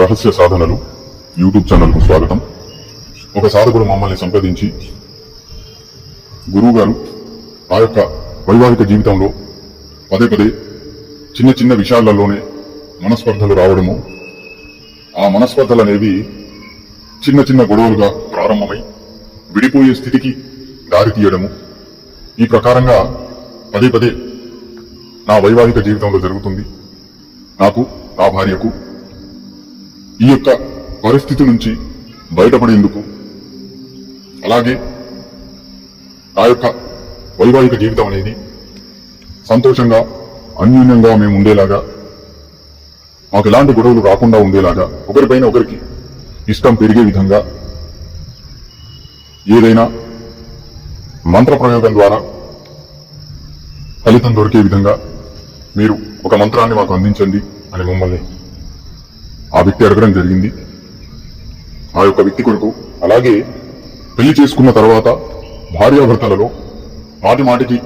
రహస్య సాధనలు యూట్యూబ్ ఛానల్కు స్వాగతం. ఒక సాధకుడు మమ్మల్ని సంప్రదించి గురువు గారు ఆ యొక్క వైవాహిక జీవితంలో పదే పదే చిన్న చిన్న విషయాలలోనే మనస్పర్ధలు రావడము ఆ మనస్పర్ధలు అనేవి చిన్న చిన్న గొడవలుగా ప్రారంభమై విడిపోయే స్థితికి దారి తీయడము. ఈ ప్రకారంగా పదే పదే నా వైవాహిక జీవితంలో జరుగుతుంది. నాకు నా భార్యకు ఈ యొక్క పరిస్థితి నుంచి బయటపడేందుకు. అలాగే ఆ యొక్క వైవాహిక జీవితం అనేది సంతోషంగా అన్యూన్యంగా మేము ఉండేలాగా మాకు ఎలాంటి గొడవలు రాకుండా ఉండేలాగా ఒకరిపైన ఒకరికి ఇష్టం పెరిగే విధంగా ఏదైనా మంత్ర ప్రయోగం ద్వారా ఫలితం దొరికే విధంగా మీరు ఒక మంత్రాన్ని మాకు అందించండి అని మమ్మల్ని ఆ వ్యక్తి అడగడం జరిగింది. ఆ యొక్క వ్యక్తి కొరకు అలాగే పెళ్ళి చేసుకున్న తర్వాత భార్యాభర్తలలో మాటి మాటికి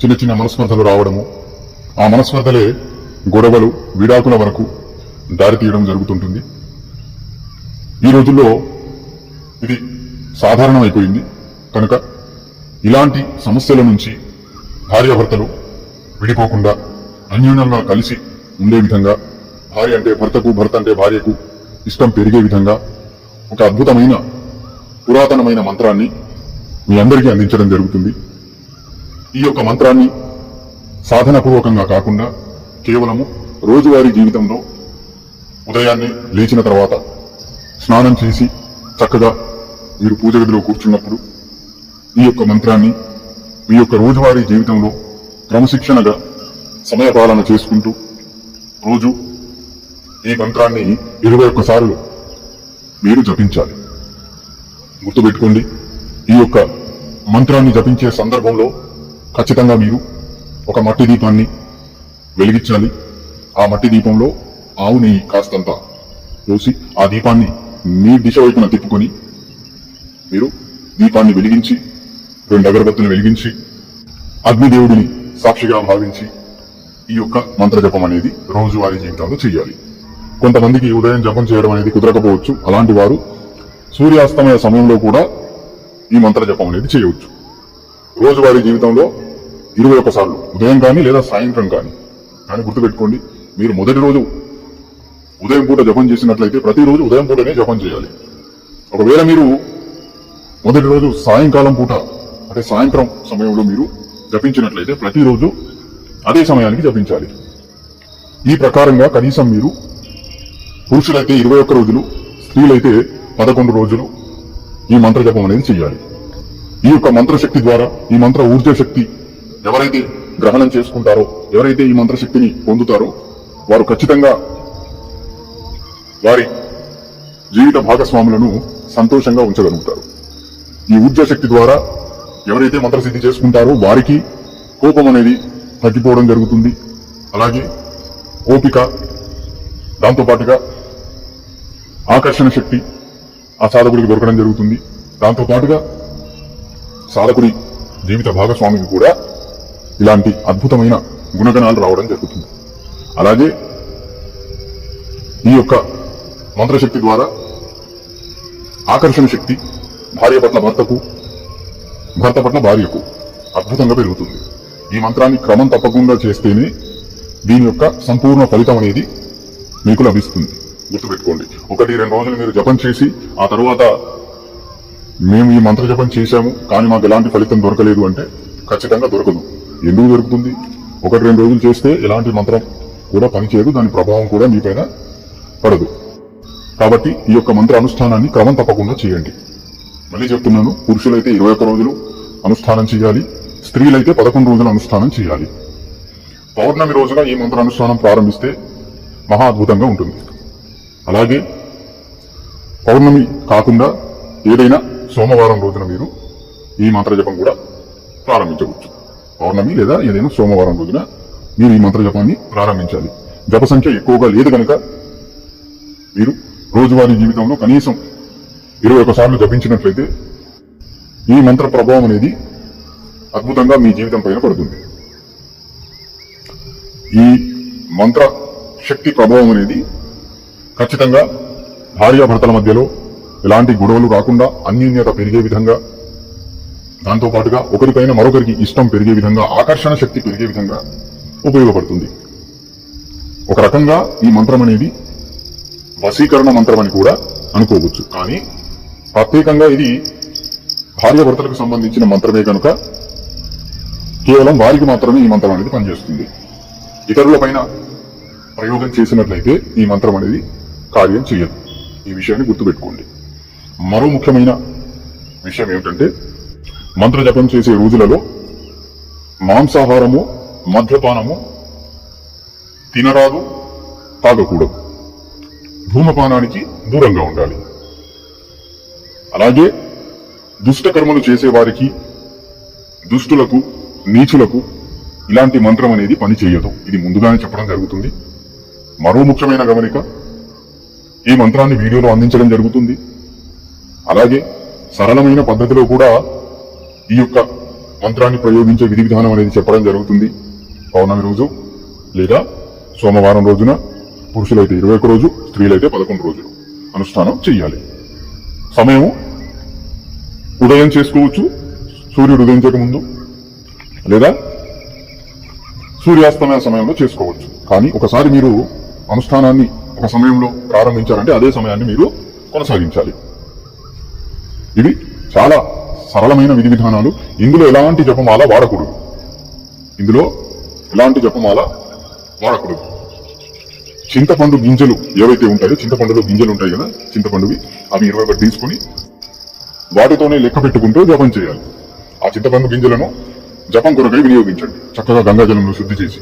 చిన్న చిన్న మనస్పర్ధలు రావడము ఆ మనస్పర్ధలే గొడవలు విడాకుల వరకు దారితీయడం జరుగుతుంటుంది. ఈ రోజుల్లో ఇది సాధారణమైపోయింది. కనుక ఇలాంటి సమస్యల నుంచి భార్యాభర్తలు విడిపోకుండా అన్యూనంగా కలిసి ఉండే విధంగా భార్య అంటే భర్తకు భర్త అంటే భార్యకు ఇష్టం పెరిగే విధంగా ఒక అద్భుతమైన పురాతనమైన మంత్రాన్ని మీ అందరికీ అందించడం జరుగుతుంది. ఈ యొక్క మంత్రాన్ని సాధనపూర్వకంగా కాకుండా కేవలము రోజువారీ జీవితంలో ఉదయాన్నే లేచిన తర్వాత స్నానం చేసి చక్కగా మీరు పూజ గదిలో కూర్చున్నప్పుడు ఈ యొక్క మంత్రాన్ని మీ యొక్క రోజువారీ జీవితంలో క్రమశిక్షణగా సమయపాలన చేసుకుంటూ రోజు ఈ మంత్రాన్ని ఇరవై ఒక్కసార్లు మీరు జపించాలి. గుర్తుపెట్టుకోండి ఈ యొక్క మంత్రాన్ని జపించే సందర్భంలో ఖచ్చితంగా మీరు ఒక మట్టి దీపాన్ని వెలిగించాలి. ఆ మట్టి దీపంలో ఆవు నెయ్యి కాస్తంత పోసి ఆ దీపాన్ని మీ దిశ వైపున తిప్పుకొని మీరు దీపాన్ని వెలిగించి రెండు అగరబత్తులు వెలిగించి అగ్నిదేవుడిని సాక్షిగా భావించి ఈ యొక్క మంత్రజపం అనేది రోజువారీ జీవితంలో చేయాలి కొంతమందికి ఉదయం జపం చేయడం అనేది కుదరకపోవచ్చు. అలాంటి వారు సూర్యాస్తమయ సమయంలో కూడా ఈ మంత్ర జపం అనేది చేయవచ్చు. రోజువారీ జీవితంలో ఇరవై ఒక్కసార్లు ఉదయం కానీ లేదా సాయంత్రం కానీ కానీ గుర్తుపెట్టుకోండి. మీరు మొదటి రోజు ఉదయం పూట జపం చేసినట్లయితే ప్రతిరోజు ఉదయం పూటనే జపం చేయాలి. ఒకవేళ మీరు మొదటి రోజు సాయంకాలం పూట అంటే సాయంత్రం సమయంలో మీరు జపించినట్లయితే ప్రతిరోజు అదే సమయానికి జపించాలి. ఈ ప్రకారంగా కనీసం మీరు పురుషులైతే ఇరవై ఒక్క రోజులు స్త్రీలైతే పదకొండు రోజులు. ఈ మంత్ర జపం అనేది చేయాలి ఈ యొక్క మంత్రశక్తి ద్వారా ఈ మంత్ర ఊర్జ శక్తి ఎవరైతే గ్రహణం చేసుకుంటారో ఎవరైతే ఈ మంత్రశక్తిని పొందుతారో వారు ఖచ్చితంగా వారి జీవిత భాగస్వాములను సంతోషంగా ఉంచగలుగుతారు. ఈ ఊర్జ శక్తి ద్వారా ఎవరైతే మంత్రసిద్ధి చేసుకుంటారో వారికి కోపం అనేది తగ్గిపోవడం జరుగుతుంది. అలాగే ఓపిక దాంతో పాటుగా ఆకర్షణ శక్తి ఆ సాధకుడికి దొరకడం జరుగుతుంది. దాంతో పాటుగా సాధకుడి జీవిత భాగస్వామికి కూడా ఇలాంటి అద్భుతమైన గుణగణాలు రావడం జరుగుతుంది. అలాగే ఈ యొక్క మంత్రశక్తి ద్వారా ఆకర్షణ శక్తి భార్య పట్ల భర్తకు భర్త పట్ల భార్యకు అద్భుతంగా పెరుగుతుంది. ఈ మంత్రాన్ని క్రమం తప్పకుండా చేస్తేనే దీని యొక్క సంపూర్ణ ఫలితం అనేది మీకు లభిస్తుంది. గుర్తుపెట్టుకోండి. ఒకటి రెండు రోజులు మీరు జపం చేసి ఆ తర్వాత మేము ఈ మంత్ర జపం చేశాము కానీ మాకు ఎలాంటి ఫలితం దొరకలేదు అంటే ఖచ్చితంగా దొరకదు. ఎందుకు దొరుకుతుంది? ఒకటి రెండు రోజులు చేస్తే ఎలాంటి మంత్రం కూడా పనిచేయదు దాని ప్రభావం కూడా మీపైన పడదు. కాబట్టి ఈ యొక్క మంత్ర అనుష్ఠానాన్ని క్రమం తప్పకుండా చేయండి. మళ్ళీ చెప్తున్నాను పురుషులైతే ఇరవై ఒక్క రోజులు అనుష్ఠానం చేయాలి స్త్రీలైతే పదకొండు రోజులు అనుష్ఠానం చేయాలి. పౌర్ణమి రోజున ఈ మంత్ర అనుష్ఠానం ప్రారంభిస్తే మహా అద్భుతంగా ఉంటుంది. అలాగే పౌర్ణమి కాకుండా ఏదైనా సోమవారం రోజున మీరు ఈ మంత్ర జపం కూడా ప్రారంభించవచ్చు. పౌర్ణమి లేదా ఏదైనా సోమవారం రోజున మీరు ఈ మంత్ర జపాన్ని ప్రారంభించాలి. జప సంఖ్య ఎక్కువగా లేదు కనుక మీరు రోజువారీ జీవితంలో కనీసం ఇరవై ఒకసార్లు జపించినట్లయితే ఈ మంత్ర ప్రభావం అనేది అద్భుతంగా మీ జీవితం పైన పడుతుంది. ఈ మంత్ర శక్తి ప్రభావం అనేది ఖచ్చితంగా భార్యాభర్తల మధ్యలో ఎలాంటి గొడవలు రాకుండా అన్యోన్యత పెరిగే విధంగా దాంతో పాటుగా ఒకరిపైన మరొకరికి ఇష్టం పెరిగే విధంగా ఆకర్షణ శక్తి పెరిగే విధంగా ఉపయోగపడుతుంది. ఒక రకంగా ఈ మంత్రం అనేది వశీకరణ మంత్రం అని కూడా అనుకోవచ్చు. కానీ ప్రత్యేకంగా ఇది భార్యాభర్తలకు సంబంధించిన మంత్రమే కనుక కేవలం వారికి మాత్రమే ఈ మంత్రం అనేది పనిచేస్తుంది. ఇతరుల పైన ప్రయోగం చేసినట్లయితే ఈ మంత్రం అనేది కార్యం చేయదు ఈ విషయాన్ని గుర్తుపెట్టుకోండి. మరో ముఖ్యమైన విషయం ఏమిటంటే మంత్ర జపం చేసే రోజులలో మాంసాహారము మద్యపానము తినరాదు తాగకూడదు. ధూమపానానికి దూరంగా ఉండాలి. అలాగే దుష్టకర్మలు చేసేవారికి దుష్టులకు నీచులకు ఇలాంటి మంత్రం అనేది పని చేయదు ఇది ముందుగానే చెప్పడం జరుగుతుంది. మరో ముఖ్యమైన గమనిక ఈ మంత్రాన్ని వీడియోలో అందించడం జరుగుతుంది. అలాగే సరళమైన పద్ధతిలో కూడా ఈ యొక్క మంత్రాన్ని ప్రయోగించే విధి విధానం అనేది చెప్పడం జరుగుతుంది. పౌర్ణమి రోజు లేదా సోమవారం రోజున పురుషులైతే ఇరవై ఒక రోజు స్త్రీలైతే పదకొండు రోజులు అనుష్ఠానం చెయ్యాలి. సమయం ఉదయం చేసుకోవచ్చు సూర్యుడు ఉదయించక ముందు లేదా సూర్యాస్తమయ సమయంలో చేసుకోవచ్చు. కానీ ఒకసారి మీరు అనుష్ఠానాన్ని ఒక సమయంలో ప్రారంభించారంటే అదే సమయాన్ని మీరు కొనసాగించాలి. ఇవి చాలా సరళమైన విధి విధానాలు. ఇందులో ఎలాంటి జపమాల వాడకూడదు. ఇందులో ఎలాంటి జపమాల వాడకూడదు. చింతపండు గింజలు ఏవైతే ఉంటాయో చింతపండులో గింజలు ఉంటాయి కదా చింతపండువి అవి ఇరవై ఒకటి తీసుకుని వాటితోనే లెక్క పెట్టుకుంటూ జపం చేయాలి. ఆ చింతపండు గింజలను జపం కొరకై వినియోగించండి. చక్కగా గంగాజలంలో శుద్ధి చేసి.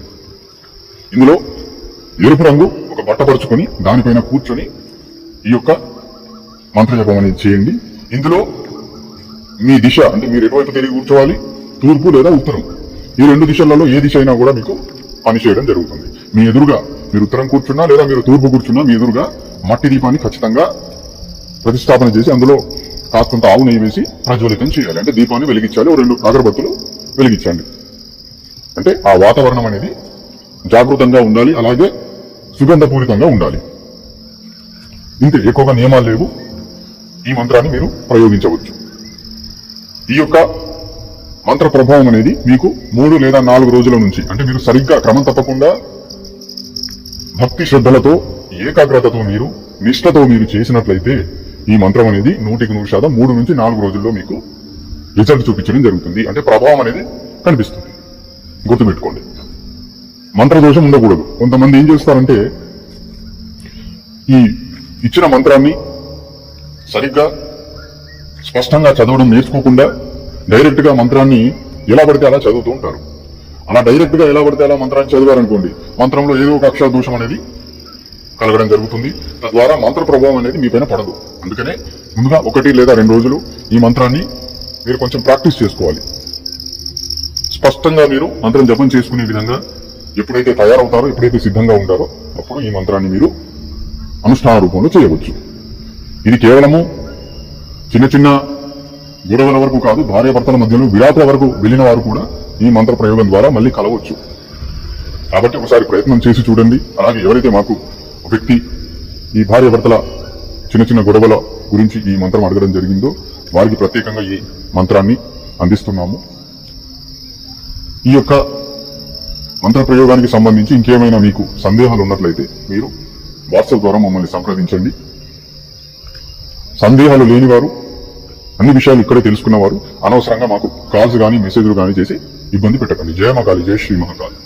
ఇందులో ఎరుపు రంగు ఒక బట్ట పరుచుకొని దానిపైన కూర్చొని ఈ యొక్క మంత్రజపం అనేది చేయండి. ఇందులో మీ దిశ అంటే మీరు ఎటువైపు తిరిగి కూర్చోవాలి? తూర్పు లేదా ఉత్తరం? ఈ రెండు దిశలలో ఏ దిశ అయినా కూడా మీకు పని చేయడం జరుగుతుంది. మీ ఎదురుగా మీరు ఉత్తరం కూర్చున్నా లేదా మీరు తూర్పు కూర్చున్నా మీ ఎదురుగా మట్టి దీపాన్ని ఖచ్చితంగా ప్రతిష్టాపన చేసి అందులో కాస్తంత ఆవు నెయ్యి వేసి ప్రజ్వలితం చేయాలి. అంటే దీపాన్ని వెలిగించాలి. రెండు అగరబత్తులు వెలిగించండి. అంటే ఆ వాతావరణం అనేది జాగృతంగా ఉండాలి. అలాగే సుగంధపూరితంగా ఉండాలి. ఇంతే ఎక్కువగా నియమాలు లేవు. ఈ మంత్రాన్ని మీరు ప్రయోగించవచ్చు. ఈ యొక్క మంత్ర ప్రభావం అనేది మీకు మూడు లేదా నాలుగు రోజుల నుంచి అంటే మీరు సరిగ్గా క్రమం తప్పకుండా భక్తి శ్రద్ధలతో ఏకాగ్రతతో మీరు నిష్ఠతో మీరు చేసినట్లయితే ఈ మంత్రం అనేది నూటికి నూరు శాతం మూడు నుంచి నాలుగు రోజుల్లో మీకు రిజల్ట్ చూపించడం జరుగుతుంది. అంటే ప్రభావం అనేది కనిపిస్తుంది. గుర్తుపెట్టుకోండి. మంత్రదోషం ఉండకూడదు. కొంతమంది ఏం చేస్తారంటే ఈ ఇచ్చిన మంత్రాన్ని సరిగ్గా స్పష్టంగా చదవడం నేర్చుకోకుండా డైరెక్ట్గా మంత్రాన్ని ఎలా పడితే అలా చదువుతూ ఉంటారు. అలా డైరెక్ట్గా ఎలా పడితే అలా మంత్రాన్ని చదివారనుకోండి మంత్రంలో ఏదో ఒక అక్షర దోషం అనేది కలగడం జరుగుతుంది. తద్వారా మంత్ర ప్రభావం అనేది మీ పైన పడదు. అందుకనే ముందుగా ఒకటి లేదా రెండు రోజులు ఈ మంత్రాన్ని మీరు కొంచెం ప్రాక్టీస్ చేసుకోవాలి. స్పష్టంగా మీరు మంత్రం జపం చేసుకునే విధంగా ఎప్పుడైతే తయారవుతారో ఎప్పుడైతే సిద్ధంగా ఉంటారో అప్పుడు ఈ మంత్రాన్ని మీరు అనుష్ఠాన రూపంలో చేయవచ్చు. ఇది కేవలము చిన్న చిన్న గొడవల వరకు కాదు భార్యాభర్తల మధ్యలో విడాకుల వరకు వెళ్ళిన వారు కూడా ఈ మంత్ర ప్రయోగం ద్వారా మళ్ళీ కలవచ్చు. కాబట్టి ఒకసారి ప్రయత్నం చేసి చూడండి. అలాగే ఎవరైతే మాకు ఒక వ్యక్తి ఈ భార్యాభర్తల చిన్న చిన్న గొడవల గురించి ఈ మంత్రం అడగడం జరిగిందో వారికి ప్రత్యేకంగా ఈ మంత్రాన్ని అందిస్తున్నాము. ఈ యొక్క మంత్ర ప్రయోగానికి సంబంధించి ఇంకేమైనా మీకు సందేహాలు ఉన్నట్లయితే మీరు వాట్సాప్ ద్వారా మమ్మల్ని సంప్రదించండి. సందేహాలు లేనివారు అన్ని విషయాలు ఇక్కడే తెలుసుకున్నవారు అనవసరంగా మాకు కాల్స్ కానీ మెసేజ్లు కానీ చేసి ఇబ్బంది పెట్టకండి. జయ మహాకాళి జయ శ్రీ మహాకాళి.